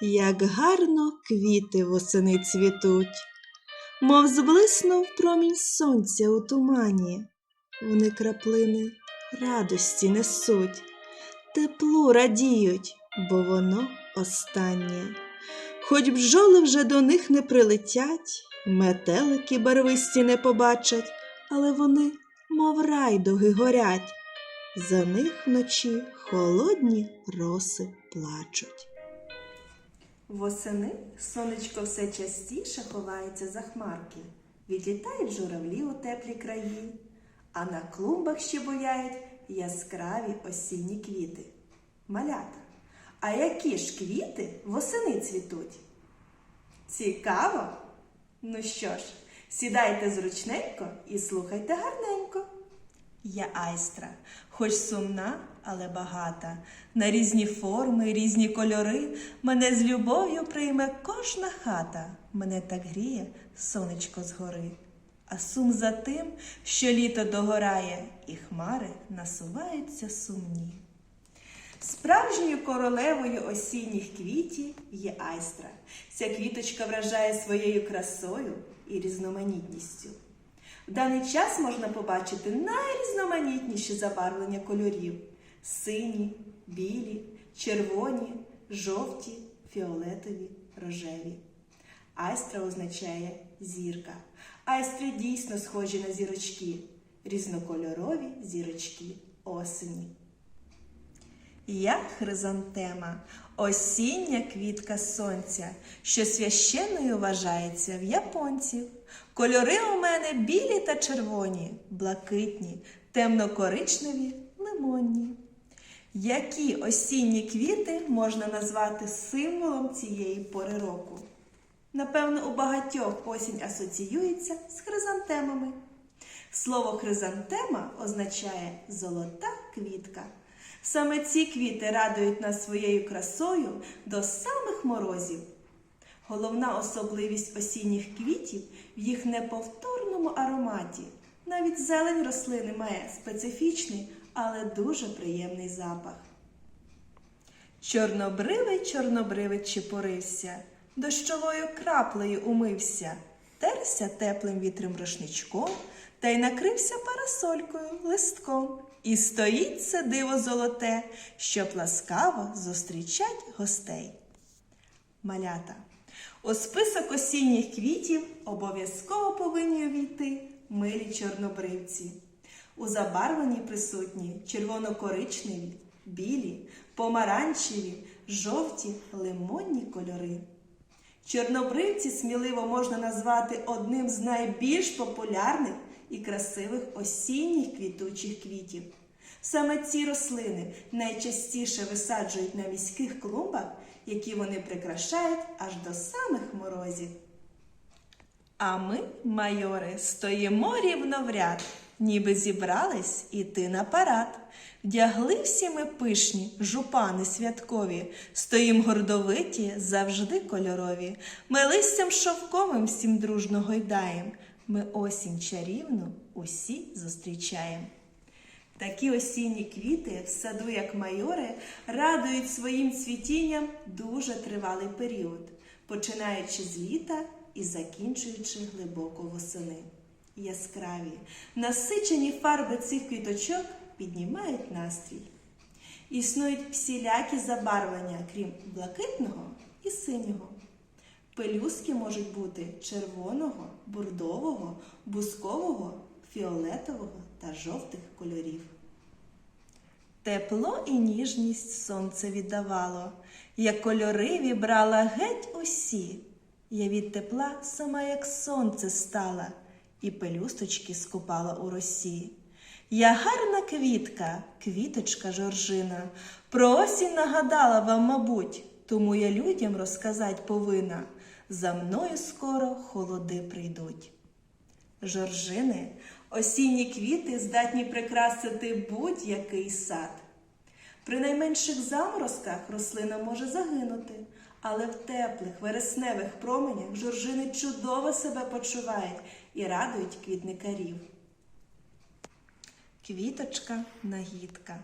як гарно квіти восени цвітуть, мов зблиснув промінь сонця у тумані, вони краплини радості несуть, теплу радіють, бо воно останнє. Хоч бджоли вже до них не прилетять, метелики барвисті не побачать, але вони, мов райдуги, горять. За них вночі холодні роси плачуть. Восени сонечко все частіше ховається за хмарки, відлітають журавлі у теплі краї, а на клумбах ще буяють яскраві осінні квіти. Малята, а які ж квіти восени цвітуть? Цікаво? Ну що ж, сідайте зручненько і слухайте гарненько. Я айстра, хоч сумна, але багата. На різні форми, різні кольори. Мене з любов'ю прийме кожна хата. Мене так гріє сонечко згори. А сум за тим, що літо догорає, і хмари насуваються сумні. Справжньою королевою осінніх квітів є айстра. Ця квіточка вражає своєю красою і різноманітністю. В даний час можна побачити найрізноманітніші забарвлення кольорів: сині, білі, червоні, жовті, фіолетові, рожеві. Айстра означає зірка. Айстри дійсно схожі на зірочки, різнокольорові зірочки осені. Я хризантема, осіння квітка сонця, що священною вважається в японців. Кольори у мене білі та червоні, блакитні, темно-коричневі, лимонні. Які осінні квіти можна назвати символом цієї пори року? Напевно, у багатьох осінь асоціюється з хризантемами. Слово хризантема означає золота квітка. Саме ці квіти радують нас своєю красою до самих морозів. Головна особливість осінніх квітів в їх неповторному ароматі. Навіть зелень рослини має специфічний, але дуже приємний запах. Чорнобривий чорнобривець чепорився, дощовою краплею умився, терся теплим вітром рушничком та й накрився парасолькою листком. І стоїть це диво золоте, щоб ласкаво зустрічать гостей. Малята. У список осінніх квітів обов'язково повинні увійти милі чорнобривці. У забарвленні присутні червоно-коричневі, білі, помаранчеві, жовті, лимонні кольори. Чорнобривці сміливо можна назвати одним з найбільш популярних і красивих осінніх квітучих квітів. Саме ці рослини найчастіше висаджують на міських клумбах, які вони прикрашають аж до самих морозів. А ми, майори, стоїмо рівно в ряд, ніби зібрались іти на парад. Вдягли всі ми пишні, жупани святкові, стоїм гордовиті, завжди кольорові. Ми листям шовковим всім дружно гойдаєм. Ми осінь чарівну усі зустрічаємо. Такі осінні квіти в саду, як майори, радують своїм цвітінням дуже тривалий період, починаючи з літа і закінчуючи глибоко восени. Яскраві, насичені фарби цих квіточок піднімають настрій. Існують всілякі забарвлення, крім блакитного і синього. Пелюстки можуть бути червоного, бурдового, бускового, фіолетового та жовтих кольорів. Тепло і ніжність сонце віддавало, як кольори вібрала геть усі. Я від тепла сама, як сонце стала, і пелюсточки скупала у росі. Я гарна квітка, квіточка жоржина, про осінь нагадала вам, мабуть, тому я людям розказать повинна. За мною скоро холоди прийдуть. Жоржини, осінні квіти здатні прикрасити будь-який сад. При найменших заморозках рослина може загинути, але в теплих вересневих променях жоржини чудово себе почувають і радують квітникарів. Квіточка нагідка.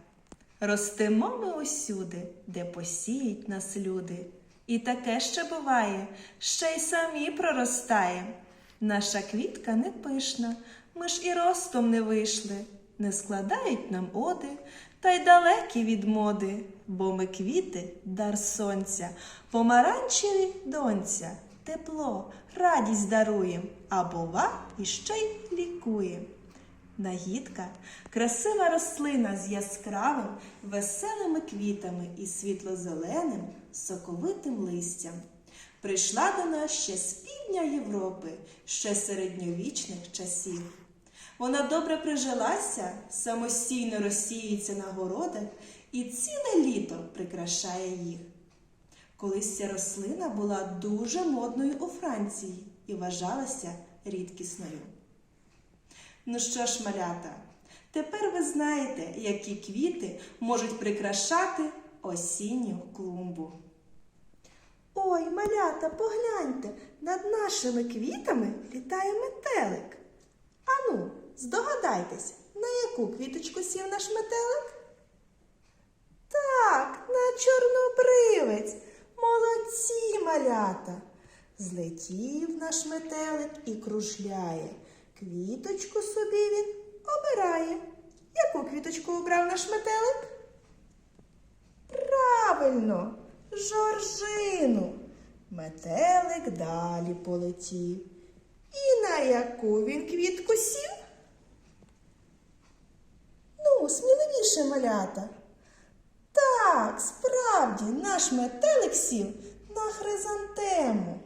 Ростемо ми усюди, де посіють нас люди. І таке ще буває, ще й самі проростає. Наша квітка не пишна, ми ж і ростом не вийшли, не складають нам оди, та й далекі від моди, бо ми квіти дар сонця, помаранчеві донця, тепло, радість даруєм, а бува іще й лікуєм. Нагідка красива рослина з яскравим, веселими квітами і світло-зеленим, соковитим листям. Прийшла до нас ще з півдня Європи, ще середньовічних часів. Вона добре прижилася, самостійно розсіюється на городах і ціле літо прикрашає їх. Колись ця рослина була дуже модною у Франції і вважалася рідкісною. Ну що ж, малята, тепер ви знаєте, які квіти можуть прикрашати осінню клумбу. Ой, малята, погляньте, над нашими квітами літає метелик. Ану, здогадайтесь, на яку квіточку сів наш метелик? Так, на чорнобривець. Молодці малята. Злетів наш метелик і кружляє. Квіточку собі він обирає. Яку квіточку обрав наш метелик? Правильно, жоржину. Метелик далі полетів. І на яку він квітку сів? Ну, сміливіше малята. Так, справді, наш метелик сів на хризантему.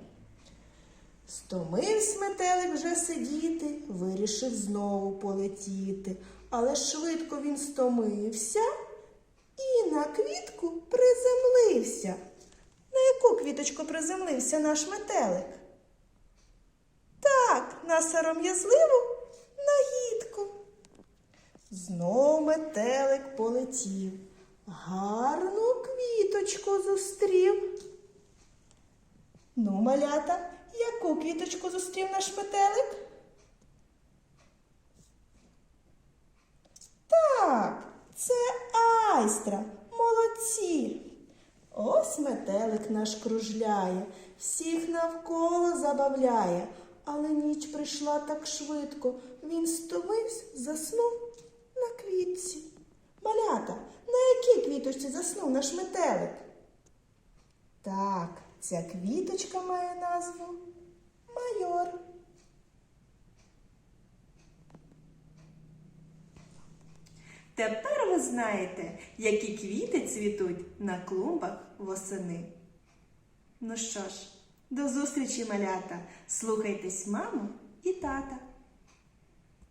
Стомивсь метелик вже сидіти, вирішив знову полетіти, але швидко він стомився і на квітку приземлився. На яку квіточку приземлився наш метелик? Так, на сором'язливу нагідку. Знов метелик полетів, гарну квіточку зустрів. Ну, малята, яку квіточку зустрів наш метелик? Так, це айстра. Молодці. Ось метелик наш кружляє, всіх навколо забавляє. Але ніч прийшла так швидко. Він стомився, заснув на квітці. Малята, на якій квіточці заснув наш метелик? Так, ця квіточка має назву майор. Тепер ви знаєте, які квіти цвітуть на клумбах восени. Ну що ж, до зустрічі, малята! Слухайтесь маму і тата.